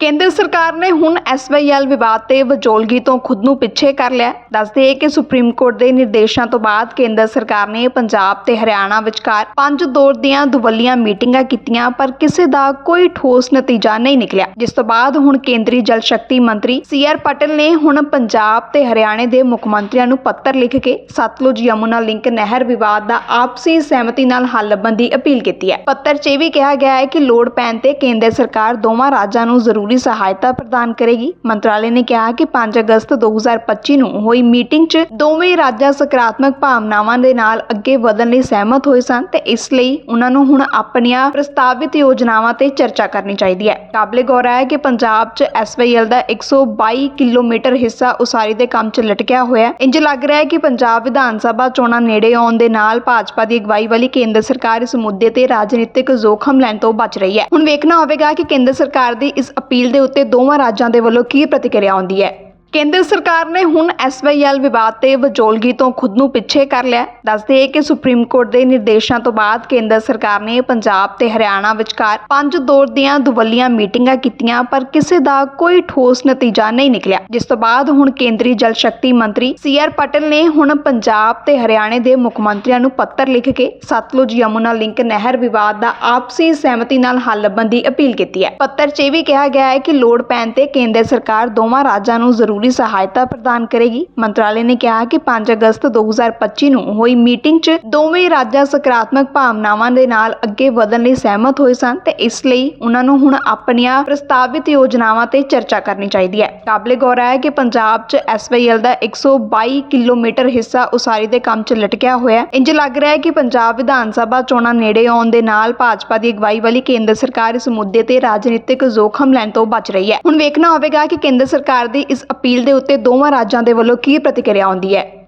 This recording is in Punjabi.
ਕੇਂਦਰ ਸਰਕਾਰ ਨੇ ਹੁਣ ਐਸਵਾਈਐਲ ਵਿਵਾਦ ਤੇ ਵਜੋਲਗੀ ਤੋਂ ਖੁਦ ਨੂੰ ਪਿੱਛੇ ਕਰ ਲਿਆ ਦੱਸਦੇ ਹੈ ਕਿ ਸੁਪਰੀਮ ਕੋਰਟ ਦੇ ਨਿਰਦੇਸ਼ਾਂ ਤੋਂ ਬਾਅਦ ਕੇਂਦਰ ਸਰਕਾਰ ਨੇ ਪੰਜਾਬ ਤੇ ਹਰਿਆਣਾ ਵਿਚਕਾਰ ਪੰਜ ਦੌਰ ਦੀਆਂ ਦੁਵੱਲੀਆਂ ਮੀਟਿੰਗਾਂ ਕੀਤੀਆਂ, ਪਰ ਕਿਸੇ ਦਾ ਕੋਈ ਠੋਸ ਨਤੀਜਾ ਨਹੀਂ ਨਿਕਲਿਆ। ਜਿਸ ਤੋਂ ਬਾਅਦ ਹੁਣ ਕੇਂਦਰੀ ਜਲ ਸ਼ਕਤੀ ਮੰਤਰੀ ਸੀ ਆਰ ਪਟੇਲ ਨੇ ਹੁਣ ਪੰਜਾਬ ਤੇ ਹਰਿਆਣੇ ਦੇ ਮੁੱਖ ਮੰਤਰੀਆਂ ਨੂੰ ਪੱਤਰ ਲਿਖ ਕੇ ਸਤਲੁਜ ਯਮੁਨਾ ਲਿੰਕ ਨਹਿਰ ਵਿਵਾਦ ਦਾ ਆਪਸੀ ਸਹਿਮਤੀ ਨਾਲ ਹੱਲ ਲੱਭਣ ਦੀ ਅਪੀਲ ਕੀਤੀ ਹੈ। ਪੱਤਰ 'ਚ ਇਹ ਵੀ ਕਿਹਾ ਗਿਆ ਹੈ ਕਿ ਲੋੜ ਪੈਣ ਤੇ ਕੇਂਦਰ ਸਰਕਾਰ ਦੋਵਾਂ ਰਾਜਾਂ ਨੂੰ ਜ਼ਰੂਰ ਸਹਾਇਤਾ ਪ੍ਰਦਾਨ ਕਰੇਗੀ। ਮੰਤਰਾਲੇ ਨੇ ਕਿਹਾ ਕਿ 5 ਅਗਸਤ 2025 ਨੂੰ ਹੋਈ ਮੀਟਿੰਗ 'ਚ ਦੋਵੇਂ ਰਾਜਾਂ ਸਕਾਰਾਤਮਕ ਭਾਵਨਾਵਾਂ ਦੇ ਨਾਲ ਅੱਗੇ ਵਧਣ ਲਈ ਸਹਿਮਤ ਹੋਏ ਸਨ ਤੇ ਇਸ ਲਈ ਉਹਨਾਂ ਨੂੰ ਹੁਣ ਆਪਣੀਆਂ ਪ੍ਰਸਤਾਵਿਤ ਯੋਜਨਾਵਾਂ ਤੇ ਚਰਚਾ ਕਰਨੀ ਚਾਹੀਦੀ ਹੈ। ਕਾਬਲੇ ਗੌਰ ਹੈ ਕਿ ਪੰਜਾਬ 'ਚ ਐਸਵਾਈਐਲ ਦਾ 122 ਕਿਲੋਮੀਟਰ ਹਿੱਸਾ ਉਸਾਰੀ ਦੇ ਕੰਮ 'ਚ ਲਟਕਿਆ ਹੋਇਆ ਹੈ। ਇੰਜ ਲੱਗ ਰਿਹਾ ਹੈ ਕਿ ਪੰਜਾਬ ਵਿਧਾਨ ਸਭਾ ਚੋਣਾਂ ਨੇੜੇ ਆਉਣ ਦੇ ਨਾਲ ਭਾਜਪਾ ਦੀ ਅਗਵਾਈ ਵਾਲੀ ਕੇਂਦਰ ਸਰਕਾਰ ਇਸ ਮੁੱਦੇ ਤੇ ਰਾਜਨੀਤਿਕ ਜ਼ੋਖਮ ਲੈਣ ਤੋਂ ਬਚ ਰਹੀ ਹੈ। ਹੁਣ ਵੇਖਣਾ ਹੋਵੇਗਾ ਕਿ ਕੇਂਦਰ ਸਰਕਾਰ ਦੀ ਇਸ ਅਪੀਲ ਦੇ ਉੱਤੇ ਦੋਵਾਂ ਰਾਜਾਂ ਦੇ ਵੱਲੋਂ ਕੀ ਪ੍ਰਤੀਕਿਰਿਆ ਆਉਂਦੀ ਹੈ? ਕੇਂਦਰ ਸਰਕਾਰ ਨੇ ਹੁਣ ਐਸਵਾਈਐਲ ਵਿਵਾਦ ਤੇ ਵਜੋਲਗੀ ਤੋਂ ਖੁਦ ਨੂੰ ਪਿੱਛੇ ਕਰ ਲਿਆ। ਦੱਸਦੇ ਹੈ ਕਿ ਸੁਪਰੀਮ ਕੋਰਟ ਦੇ ਨਿਰਦੇਸ਼ਾਂ ਤੋਂ ਬਾਅਦ ਕੇਂਦਰ ਸਰਕਾਰ ਨੇ ਪੰਜਾਬ ਤੇ ਹਰਿਆਣਾ ਵਿਚਕਾਰ ਪੰਜ ਦੌਰ ਦੀਆਂ ਦੁਵੱਲੀਆਂ ਮੀਟਿੰਗਾਂ ਕੀਤੀਆਂ, ਪਰ ਕਿਸੇ ਦਾ ਕੋਈ ਠੋਸ ਨਤੀਜਾ ਨਹੀਂ ਨਿਕਲਿਆ। ਜਿਸ ਤੋਂ ਬਾਅਦ ਹੁਣ ਕੇਂਦਰੀ ਜਲ ਸ਼ਕਤੀ ਮੰਤਰੀ ਸੀ ਆਰ ਪਟੇਲ ਨੇ ਹੁਣ ਪੰਜਾਬ ਤੇ ਹਰਿਆਣੇ ਦੇ ਮੁੱਖ ਮੰਤਰੀਆਂ ਨੂੰ ਪੱਤਰ ਲਿਖ ਕੇ ਸਤਲੁਜ ਯਮੁਨਾ ਲਿੰਕ ਨਹਿਰ ਵਿਵਾਦ ਦਾ ਆਪਸੀ ਸਹਿਮਤੀ ਨਾਲ ਹੱਲ ਲੱਭਣ ਦੀ ਅਪੀਲ ਕੀਤੀ ਹੈ। ਪੱਤਰ 'ਚ ਇਹ ਵੀ ਕਿਹਾ ਗਿਆ ਹੈ ਕਿ ਲੋੜ ਪੈਣ ਤੇ ਕੇਂਦਰ ਸਰਕਾਰ ਦੋਵਾਂ ਰਾਜਾਂ ਨੂੰ ਜ਼ਰੂਰ ਸਹਾਇਤਾ ਪ੍ਰਦਾਨ ਕਰੇਗੀ। ਮੰਤਰਾਲੇ ਨੇ ਕਿਹਾ ਕਿ 5 ਅਗਸਤ 2025 ਨੂੰ ਹੋਈ ਮੀਟਿੰਗ 'ਚ ਦੋਵੇਂ ਰਾਜਾਂ ਸਕਾਰਾਤਮਕ ਭਾਵਨਾਵਾਂ ਦੇ ਨਾਲ ਅੱਗੇ ਵਧਣ ਲਈ ਸਹਿਮਤ ਹੋਏ ਸਨ ਤੇ ਇਸ ਲਈ ਉਹਨਾਂ ਨੂੰ ਹੁਣ ਆਪਣੀਆਂ ਪ੍ਰਸਤਾਵਿਤ ਯੋਜਨਾਵਾਂ ਤੇ ਚਰਚਾ ਕਰਨੀ ਚਾਹੀਦੀ ਹੈ। ਕਾਬਲੇ ਗੌਰ ਹੈ ਕਿ ਪੰਜਾਬ 'ਚ ਐਸਵਾਈਐਲ ਦਾ 122 ਕਿਲੋਮੀਟਰ ਹਿੱਸਾ ਉਸਾਰੀ ਦੇ ਕੰਮ 'ਚ ਲਟਕਿਆ ਹੋਇਆ ਹੈ। ਇੰਜ ਲੱਗ ਰਿਹਾ ਹੈ ਕਿ ਪੰਜਾਬ ਵਿਧਾਨ ਸਭਾ ਚੋਣਾਂ ਨੇੜੇ ਆਉਣ ਦੇ ਨਾਲ ਭਾਜਪਾ ਦੀ ਅਗਵਾਈ ਵਾਲੀ ਕੇਂਦਰ ਸਰਕਾਰ ਇਸ ਮੁੱਦੇ ਤੇ ਰਾਜਨੀਤਿਕ ਜ਼ੋਖਮ ਲੈਣ ਤੋਂ ਬਚ ਰਹੀ ਹੈ। ਹੁਣ ਵੇਖਣਾ ਹੋਵੇਗਾ ਕਿ ਕੇਂਦਰ ਸਰਕਾਰ ਦੀ ਇਸ ਅਪੀਲ ਦੇ ਉੱਤੇ ਦੋਵਾਂ ਰਾਜਾਂ ਦੇ ਵੱਲੋਂ ਕੀ ਪ੍ਰਤੀਕਿਰਿਆ ਆਉਂਦੀ ਹੈ?